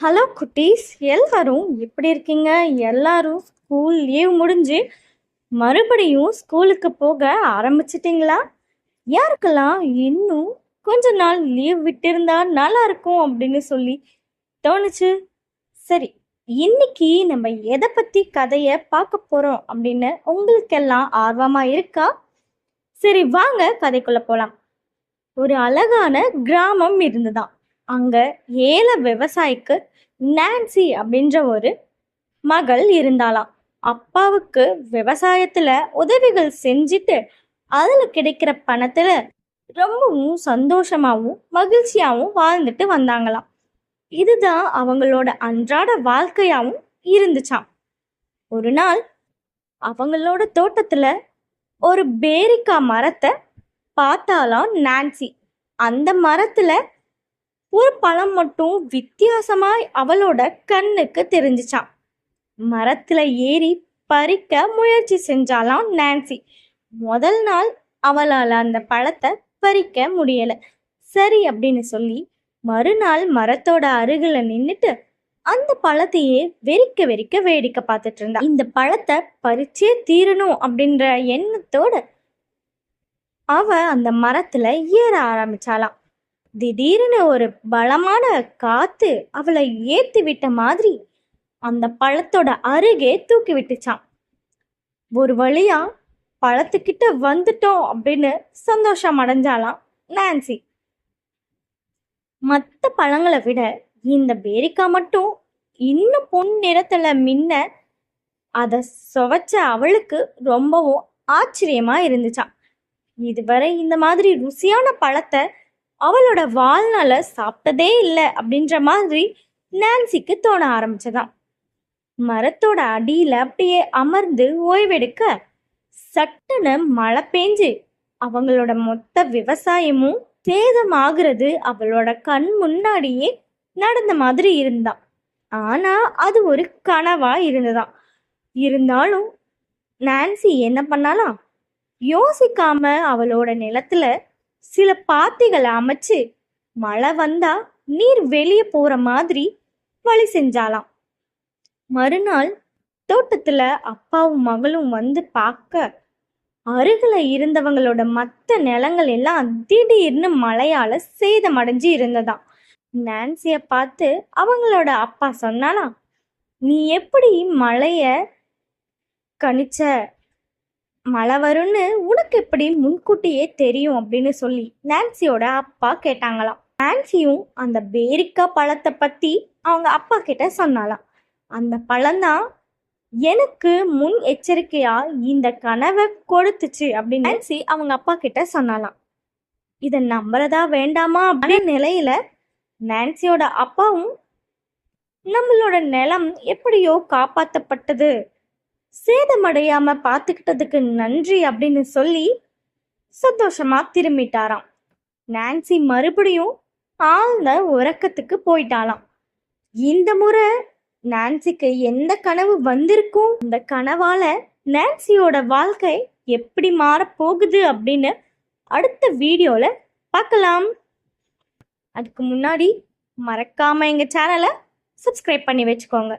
Hello குட்டீஸ் எல்லாரும் எப்படி இருக்கீங்க? எல்லாரும் ஸ்கூல் லீவ் முடிஞ்சு மறுபடியும் ஸ்கூலுக்கு போக ஆரம்பிச்சிட்டிங்களா? யாருக்கெல்லாம் இன்னும் கொஞ்ச நாள் லீவ் விட்டிருந்தா நல்லா இருக்கும் அப்படின்னு சொல்லி தோணுச்சு. சரி இன்னைக்கு நம்ம எதை பற்றி கதையை பார்க்க போகிறோம் அப்படின்னு உங்களுக்கெல்லாம் ஆர்வமாக இருக்கா? சரி வாங்க கதைக்குள்ளே போகலாம் ஒரு அழகான கிராமம் இருந்துதான். அங்க ஏழை விவசாயிக்கு நான்சி அப்படின்ற ஒரு மகள் இருந்தாளாம். அப்பாவுக்கு விவசாயத்துல உதவிகள் செஞ்சுட்டு அதுல கிடைக்கிற பணத்துல ரொம்பவும் சந்தோஷமாகவும் மகிழ்ச்சியாகவும் வாழ்ந்துட்டு வந்தாங்களாம். இதுதான் அவங்களோட அன்றாட வாழ்க்கையாகவும் இருந்துச்சாம். ஒரு நாள் அவங்களோட தோட்டத்துல ஒரு பேரிக்கா மரத்தை பார்த்தாலாம் நான்சி. அந்த மரத்துல ஒரு பழம் மட்டும் வித்தியாசமாய் அவளோட கண்ணுக்கு தெரிஞ்சிச்சான் மரத்துல ஏறி பறிக்க முயற்சி செஞ்சாலாம் நான்சி. முதல் நாள் அவளால் அந்த பழத்தை பறிக்க முடியல. சரி அப்படின்னு சொல்லி மறுநாள் மரத்தோட அருகில் நின்றுட்டு அந்த பழத்தையே வெறிக்க வெறிக்க வேடிக்கை பார்த்துட்டு இருந்தா. இந்த பழத்தை பறிச்சே தீரணும் அப்படின்ற எண்ணத்தோட அவ அந்த மரத்துல ஏற ஆரம்பிச்சாளாம். திடீர்னு ஒரு பலமான காத்து அவளை ஏத்தி விட்ட மாதிரி அந்த பழத்தோட அருகே தூக்கி விட்டுச்சான் ஒரு வழியா பழத்துக்கிட்ட வந்துட்டோம் அப்படின்னு சந்தோஷம் அடைஞ்சாலாம் நான்சி. மற்ற பழங்களை விட இந்த பேரிக்கா மட்டும் இன்னும் பொன் நிறத்துல மின்ன அதை சுவைச்ச அவளுக்கு ரொம்பவும் ஆச்சரியமா இருந்துச்சான் இதுவரை இந்த மாதிரி ருசியான பழத்தை அவளோட வாழ்நாள சாப்பிட்டதே இல்லை அப்படின்ற மாதிரி நான்சிக்கு தோண ஆரம்பிச்சதாம். மரத்தோட அடியில் அப்படியே அமர்ந்து ஓய்வெடுக்க சட்டுன்னு மழை பெஞ்சு அவங்களோட மொத்த விவசாயமும் சேதமாகிறது அவளோட கண் முன்னாடியே நடந்த மாதிரி இருந்தான் ஆனா அது ஒரு கனவா இருந்ததாம். இருந்தாலும் நான்சி என்ன பண்ணாலாம் யோசிக்காம அவளோட நிலத்துல சில பாத்திகளை அமைச்சு மழை வந்தா நீர் வெளியே போற மாதிரி வழி செஞ்சாலாம். மறுநாள் தோட்டத்துல அப்பாவும் மகளும் வந்து பார்க்க அருகில இருந்தவங்களோட மற்ற நிலங்கள் எல்லாம் திடீர்னு மழையால சேதமடைஞ்சு இருந்ததாம். நான்சிய பார்த்து அவங்களோட அப்பா சொன்னாலாம் நீ எப்படி மழைய கணிச்ச? மழை வரும்னு உனக்கு எப்படி முன்கூட்டியே தெரியும் அப்படின்னு சொல்லி நான்சியோட அப்பா கேட்டாங்களாம். நான்சியும் அந்த பேரிக்காய் பழத்தை பத்தி அவங்க அப்பா கிட்ட சொன்னாலாம் அந்த பழம்தான் எனக்கு முன் எச்சரிக்கையா இந்த கனவை கொடுத்துச்சு அப்படின்னு நான்சி அவங்க அப்பா கிட்ட சொன்னாலாம் இதை நம்புறதா வேண்டாமா அப்படின்னு நிலையில நான்சியோட அப்பாவும் நம்மளோட நிலம் எப்படியோ காப்பாற்றப்பட்டது சேதமடையாம பார்த்துக்கிட்டதுக்கு நன்றி அப்படின்னு சொல்லி சந்தோஷமா திரும்பிட்டாராம். நான்சி மறுபடியும் ஆழ்ந்த உறக்கத்துக்கு போயிட்டாலாம் இந்த முறை நான்சிக்கு எந்த கனவு வந்திருக்கும்? இந்த கனவால நான்சியோட வாழ்க்கை எப்படி மாறப் போகுது அப்படின்னு அடுத்த வீடியோல பார்க்கலாம். அதுக்கு முன்னாடி மறக்காம எங்க சேனலை சப்ஸ்கிரைப் பண்ணி வச்சுக்கோங்க.